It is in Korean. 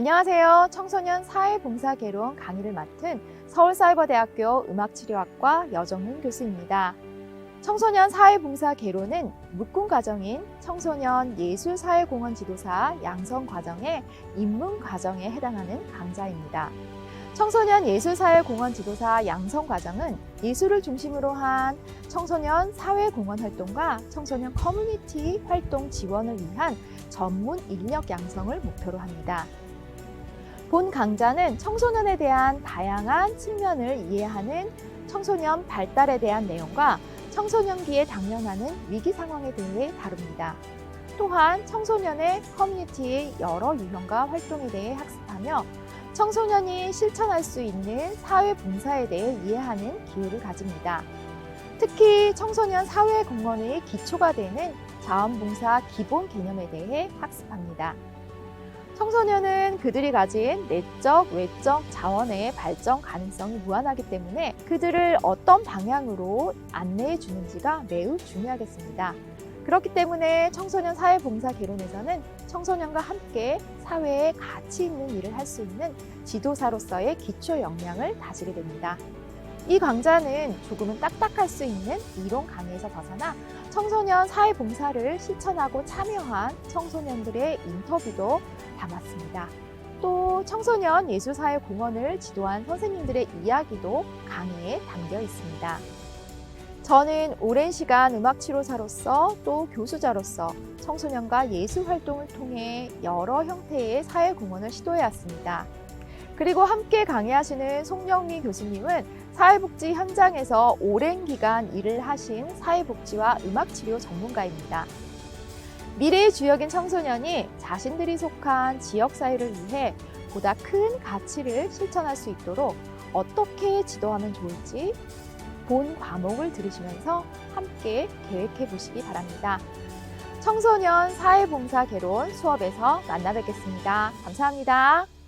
안녕하세요. 청소년 사회봉사개론 강의를 맡은 서울사이버대학교 음악치료학과 여정훈 교수입니다. 청소년 사회봉사개론은 묶음 과정인 청소년 예술사회공헌 지도사 양성 과정의 입문 과정에 해당하는 강좌입니다. 청소년 예술사회공헌 지도사 양성 과정은 예술을 중심으로 한 청소년 사회공헌 활동과 청소년 커뮤니티 활동 지원을 위한 전문 인력 양성을 목표로 합니다. 본 강좌는 청소년에 대한 다양한 측면을 이해하는 청소년 발달에 대한 내용과 청소년기에 당면하는 위기 상황에 대해 다룹니다. 또한 청소년의 커뮤니티의 여러 유형과 활동에 대해 학습하며 청소년이 실천할 수 있는 사회 봉사에 대해 이해하는 기회를 가집니다. 특히 청소년 사회 공헌의 기초가 되는 자원봉사 기본 개념에 대해 학습합니다. 청소년은 그들이 가진 내적, 외적 자원의 발전 가능성이 무한하기 때문에 그들을 어떤 방향으로 안내해 주는지가 매우 중요하겠습니다. 그렇기 때문에 청소년 사회봉사 개론에서는 청소년과 함께 사회에 가치 있는 일을 할 수 있는 지도사로서의 기초 역량을 다지게 됩니다. 이 강좌는 조금은 딱딱할 수 있는 이론 강의에서 벗어나 청소년 사회봉사를 실천하고 참여한 청소년들의 인터뷰도 담았습니다. 또 청소년 예술사회 공헌을 지도한 선생님들의 이야기도 강의에 담겨 있습니다. 저는 오랜 시간 음악 치료사로서 또 교수자로서 청소년과 예술 활동을 통해 여러 형태의 사회 공헌을 시도해 왔습니다. 그리고 함께 강의하시는 송영미 교수님은 사회복지 현장에서 오랜 기간 일을 하신 사회복지와 음악치료 전문가입니다. 미래의 주역인 청소년이 자신들이 속한 지역사회를 위해 보다 큰 가치를 실천할 수 있도록 어떻게 지도하면 좋을지 본 과목을 들으시면서 함께 계획해 보시기 바랍니다. 청소년 사회봉사 개론 수업에서 만나 뵙겠습니다. 감사합니다.